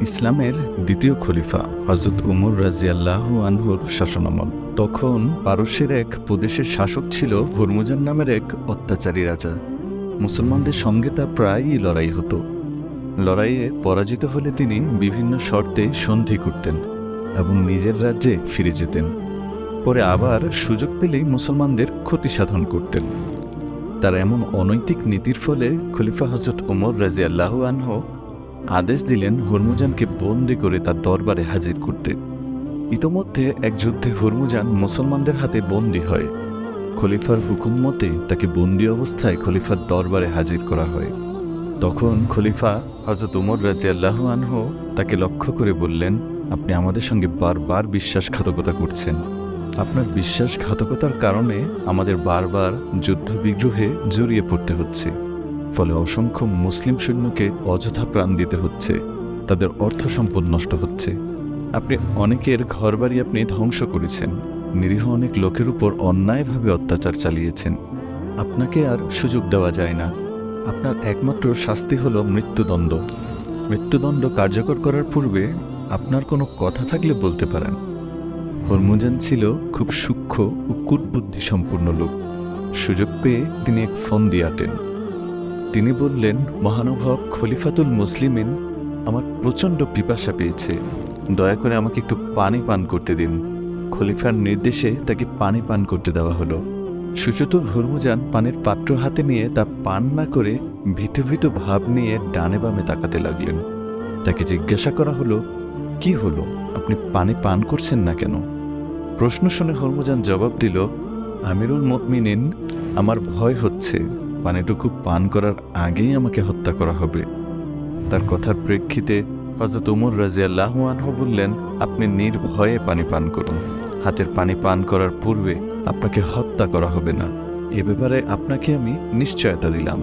ইসলামের দ্বিতীয় খলিফা হজরত উমর রাজিয়াল্লাহ আনহুর শাসনামল। তখন পারস্যের এক প্রদেশের শাসক ছিল হরমুজান নামের এক অত্যাচারী রাজা। মুসলমানদের সঙ্গে তার প্রায়ই লড়াই হতো। লড়াইয়ে পরাজিত হলে তিনি বিভিন্ন শর্তে সন্ধি করতেন এবং নিজের রাজ্যে ফিরে যেতেন। পরে আবার সুযোগ পেলেই মুসলমানদের ক্ষতি সাধন করতেন। তার এমন অনৈতিক নীতির ফলে খলিফা হজরত ওমর রাজি আল্লাহ আনহ আদেশ দিলেন হরমুজানকে বন্দি করে তার দরবারে হাজির করতে। ইতোমধ্যে এক যুদ্ধে হরমুজান মুসলমানদের হাতে বন্দি হয়। খলিফার হুকুম মতে তাকে বন্দি অবস্থায় খলিফার দরবারে হাজির করা হয়। তখন খলিফা হজরত উমর রাজি আল্লাহ আনহ তাকে লক্ষ্য করে বললেন, আপনি আমাদের সঙ্গে বারবার বিশ্বাসঘাতকতা করছেন। আপনার বিশ্বাসঘাতকতার কারণে আমাদের বারবার যুদ্ধ বিগ্রহে জড়িয়ে পড়তে হচ্ছে। ফলে অসংখ্য মুসলিম সৈন্যকে অযথা প্রাণ দিতে হচ্ছে। তাদের অর্থ সম্পদ নষ্ট হচ্ছে। আপনি অনেকের ঘরবাড়ি আপনি ধ্বংস করেছেন। নিরীহ অনেক লোকের উপর অন্যায়ভাবে অত্যাচার চালিয়েছেন। আপনাকে আর সুযোগ দেওয়া যায় না। আপনার একমাত্র শাস্তি হলো মৃত্যুদণ্ড। মৃত্যুদণ্ড কার্যকর করার পূর্বে আপনার কোনো কথা থাকলে বলতে পারেন। হরমুজান ছিল খুব সূক্ষ্ম ও কূটবুদ্ধি সম্পূর্ণ লোক। সুযোগ পেয়ে তিনি এক ফোন দিয়াতেন তিনি বললেন, মহানুভব খলিফাতুল মুসলিমিন আমার প্রচণ্ড পিপাসা পেয়েছে। দয়া করে আমাকে একটু পানি পান করতে দিন। খলিফার নির্দেশে তাকে পানি পান করতে দেওয়া হলো। সুচতুল হরমুজান পানের পাত্র হাতে নিয়ে তা পান না করে ভিতু ভিতু ভাব নিয়ে ডানে বামে তাকাতে লাগলেন। তাকে জিজ্ঞাসা করা হলো, কি হলো? আপনি পানি পান করছেন না কেন? প্রশ্ন শুনে হরমুজান জবাব দিল, আমিরুল মুমিনিন, আমার ভয় হচ্ছে। পানিটুকু পান করার আগেই আমাকে হত্যা করা হবে। তার কথার প্রেক্ষিতে হজরত উমর রাজিয়াল্লাহ আনহু বললেন, আপনি নির্ভয়ে পানি পান করুন। হাতের পানি পান করার পূর্বে আপনাকে হত্যা করা হবে না। এ ব্যাপারে আপনাকে আমি নিশ্চয়তা দিলাম।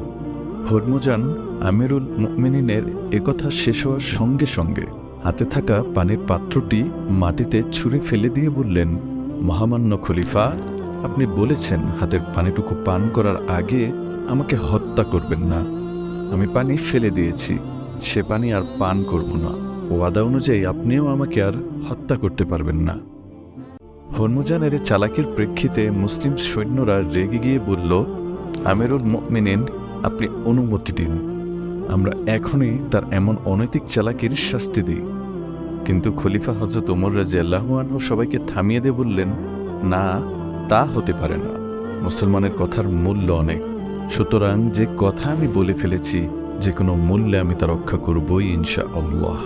হরমুজান আমিরুল মুমিনিনের একথা শেষ হওয়ার সঙ্গে সঙ্গে হাতে থাকা পানির পাত্রটি মাটিতে ছুঁড়ে ফেলে দিয়ে বললেন, মহামান্য খলিফা, আপনি বলেছেন হাতের পানিটুকু পান করার আগে আমাকে হত্যা করবেন না। আমি পানি ফেলে দিয়েছি। সে পানি আর পান করব না। ওয়াদা অনুযায়ী আপনিও আমাকে আর হত্যা করতে পারবেন না। হরমুজানের চালাকির প্রেক্ষিতে মুসলিম সৈন্যরা রেগে গিয়ে বলল, আমিরুল মুমিনিন, আপনি অনুমতি দিন। আমরা এখনই তার এমন অনৈতিক চালাকির শাস্তি দিই। কিন্তু খলিফা হজরত ওমর রাজি আল্লাহানহ সবাইকে থামিয়ে দিয়ে বললেন, না, তা হতে পারে না। মুসলমানের কথার মূল্য অনেক। সুতরাং যে কথা আমি বলে ফেলেছি, যে কোনো মূল্যে আমি তা রক্ষা করবই ইনশা আল্লাহ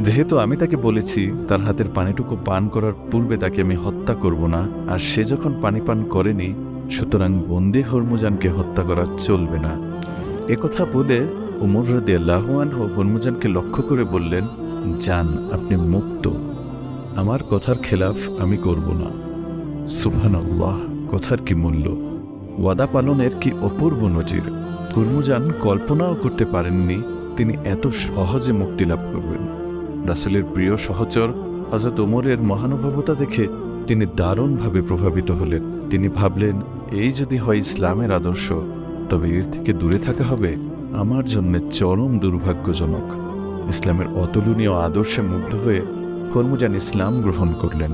যেহেতু আমি তাকে বলেছি, তার হাতের পানিটুকু পান করার পূর্বে তাকে আমি হত্যা করব না, আর সে যখন পানি পান করেনি, সুতরাং বন্দী হরমুজানকে হত্যা করা চলবে না। একথা বলে উমর রাদে আল্লাহান হরমুজানকে লক্ষ্য করে বললেন যান আপনি মুক্ত। আমার কথার খেলাফ আমি করব না। সুবহান আল্লাহ কথার কি মূল্য? ওয়াদা পালনের কি অপূর্ব নজির? হরমুজান কল্পনাও করতে পারেননি তিনি এত সহজে মুক্তি লাভ করবেন। রাসেলের প্রিয় সহচর হজরত ওমরের মহানুভবতা দেখে তিনি দারুণভাবে প্রভাবিত হলেন। তিনি ভাবলেন, এই যদি হয় ইসলামের আদর্শ, তবে এর থেকে দূরে থাকা হবে আমার জন্য চরম দুর্ভাগ্যজনক। ইসলামের অতুলনীয় আদর্শে মুগ্ধ হয়ে হরমুজান ইসলাম গ্রহণ করলেন।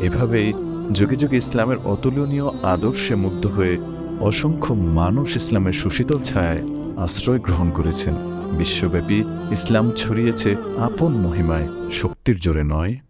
এভাবেই যুগে যুগে ইসলামের অতুলনীয় আদর্শে মুগ্ধ হয়ে অসংখ্য মানুষ ইসলামের সুশীতল ছায়ায় আশ্রয় গ্রহণ করেছেন। বিশ্বব্যাপী ইসলাম ছড়িয়েছে আপন মহিমায়, শক্তির জোরে নয়।